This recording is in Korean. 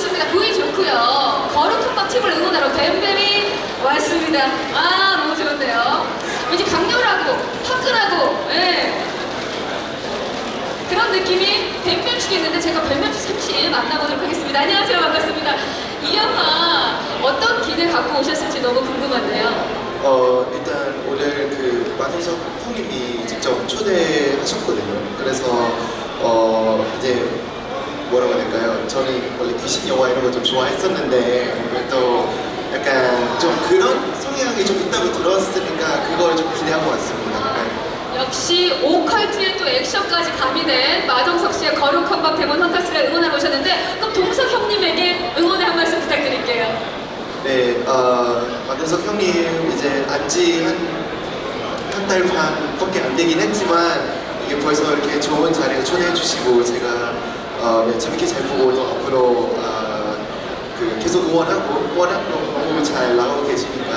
알겠습니다. 구이 좋고요. 거룩한밥 팀을 응원하러 뱀뱀이 왔습니다. 아 너무 좋은데요. 왠지 강렬하고 화끈하고 예. 그런 느낌이 뱀뱀 측에 있는데 제가 뱀뱀 측 잠시 만나보도록 하겠습니다. 안녕하세요. 반갑습니다. 이 영화 어떤 기대 갖고 오셨을지 너무 궁금한데요. 어 일단 오늘 그 마동석 형님이 직접 초대하셨거든요. 그래서 어 이제? 귀신 영화 이런 거 좀 좋아했었는데 오늘 또 약간 좀 그런 성향이 좀 있다고 들었으니까 그걸 좀 기대하고 왔습니다. 네. 역시 오컬트에 또 액션까지 가미된 마동석 씨의 거룩한 밥 데몬 헌터스를 응원하러 오셨는데 그럼 동석 형님에게 응원의 한 말씀 부탁드릴게요. 네, 어, 마동석 형님 이제 안지 한한달 반밖에 안 되긴 했지만 이게 벌써 이렇게 좋은 자리에 초대해 주시고 제가 어, 네, 재밌게 잘 보고 또 앞으로 어, 그 계속 응원하고 워낙 너무 잘 나오고 계시니까